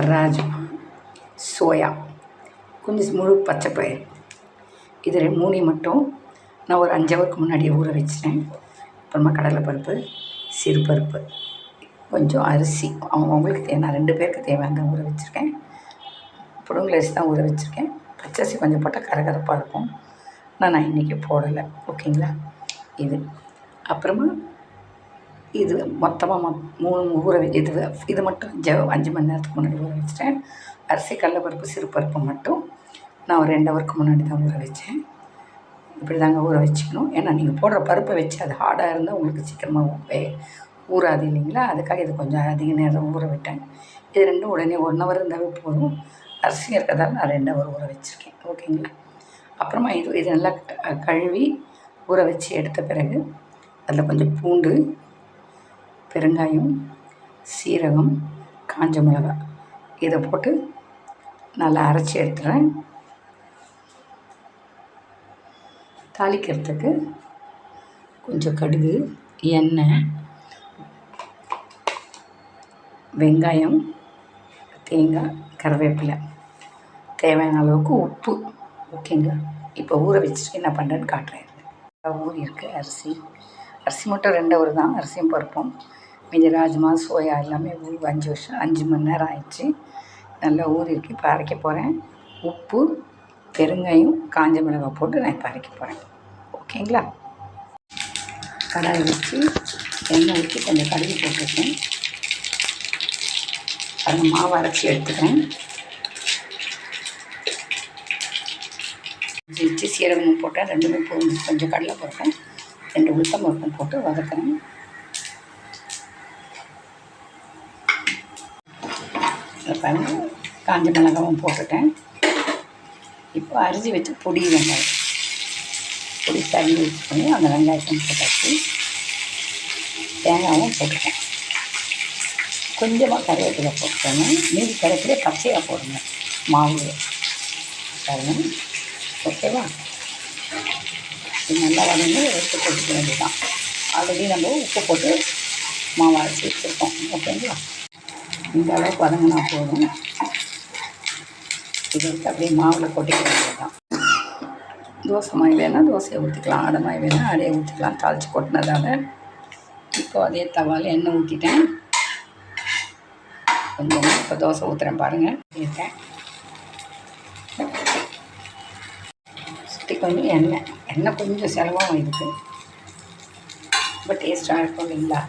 Rajma soya. கொஞ்சம் முழு பச்சை பயிர் இது ரெ- மூணையும் மட்டும் நான் ஒரு அஞ்சு ஹவருக்கு முன்னாடியே ஊற வச்சுட்டேன். அப்புறமா கடலைப்பருப்பு சிறுபருப்பு கொஞ்சம் அரிசி. அவங்கவுங்களுக்கு தேவை நான் ரெண்டு பேருக்கு தேவையான ஊற வச்சுருக்கேன். புடுங்கல் அரிசி தான் ஊற வச்சுருக்கேன். பச்சரிசி கொஞ்சம் போட்டால் கரகரப்பாக இருக்கும். ஆனால் நான் இன்றைக்கி போடலை. ஓகேங்களா? இது. அப்புறமா இது மொத்தமாக மொ மூணு ஊற இது இது மட்டும் அஞ்சு அஞ்சு மணி நேரத்துக்கு முன்னாடி ஊற வச்சிட்டேன். அரிசி கடலப்பருப்பு சிறுபருப்பு மட்டும் நான் ஒரு ரெண்டு ஹவருக்கு முன்னாடி தான் ஊற வச்சேன். இப்படி தாங்க ஊற வச்சுக்கணும். ஏன்னா நீங்கள் போடுற பருப்பை வச்சு அது ஹார்டாக இருந்தால் உங்களுக்கு சீக்கிரமாக வே ஊறாது இல்லைங்களா? அதுக்காக இது கொஞ்சம் அதிக நேரம் ஊற விட்டேன். இது ரெண்டும் உடனே ஒன் ஹவர் இருந்தாவே போதும். அரிசி இருக்கிறதால நான் ரெண்டு ஹவர் ஊற வச்சுருக்கேன். ஓகேங்களா? அப்புறமா இது இது நல்லா கழுவி ஊற வச்சு எடுத்த பிறகு அதில் கொஞ்சம் பூண்டு பெருங்காயம் சீரகம் காஞ்ச மிளகாய் இதை போட்டு நல்லா அரைச்சி எடுத்துகிறேன் தாளிக்கிறதுக்கு கொஞ்சம் கடுகு எண்ணெய் வெங்காயம் தேங்காய் கருவேப்பிலை. தேவையான அளவுக்கு உப்பு ஓகேங்க? இப்போ ஊற வச்சுட்டு என்ன பண்ணுறேன்னு காட்டுறேன். ஊறி இருக்குது அரிசி. அரிசி மட்டும் ரெண்டு ஒரு தான் அரிசியும் பருப்பும். மீதி ராஜ்மா சோயா எல்லாமே ஊறி அஞ்சு வருஷம் அஞ்சு மணி நேரம் ஆயிடுச்சு. நல்லா ஊறி இப்போ அரைக்க போகிறேன் உப்பு பெருங்காயம் காஞ்ச மிளகாய் போட்டு நான் இப்போ அரைக்க போகிறேன் ஓகேங்களா? கடாயை வச்சு எண்ணெய் ஊற்றி கொஞ்சம் கடுகு போட்டிருக்கேன். அந்த மாவு அரைச்சி எடுத்துக்கிறேன். வச்சு சீரகமும் போட்டேன். ரெண்டுமே போதும். கொஞ்சம் கடலை போட்டேன். ரெண்டு உளுத்தம் பருப்பும் போட்டு வதக்குறேன் பாருங்க காஞ்ச மிளகாவும் போட்டுட்டேன். இப்போ அரிசி வச்சு பொடி வெங்காயம். பொடி தண்ணி யூஸ் பண்ணி அந்த வெங்காயத்தையும் போட்டாச்சு. தேங்காயும் போட்டுட்டேன். கொஞ்சமாக கருவேப்பிலை போட்டுக்கோங்க. மீதி கருவேப்பிலை பச்சையாக போடுங்க. மாவு. பாருங்க. ஓகேவா? நல்லா வதங்கி எடுத்து போட்டுக்க வேண்டியதுதான் ஆல்ரெடி நம்ம உப்பு போட்டு மாவு அரைச்சி வச்சுருக்கோம். ஓகேங்களா இந்த அளவுக்கு வதங்கினா போதும். இது எடுத்து அப்படியே மாவில் கொட்டிக்க வேண்டியதுதான். தோசை மாவு வேணால் தோசையை ஊற்றிக்கலாம் அடை மாவு வேணால் அடையை ஊற்றிக்கலாம் தாளித்து கொட்டினதால இப்போ அதே தவால் எண்ணெய் ஊற்றிட்டேன் கொஞ்சம் இப்போ தோசை ஊற்றுறேன் பாருங்கள் இருக்கேன் கொஞ்சம் எண்ணெய் எண்ணெய் கொஞ்சம் செலவாகும் இதுக்கு ரொம்ப டேஸ்ட்டாக இருக்கும் இல்லைங்களா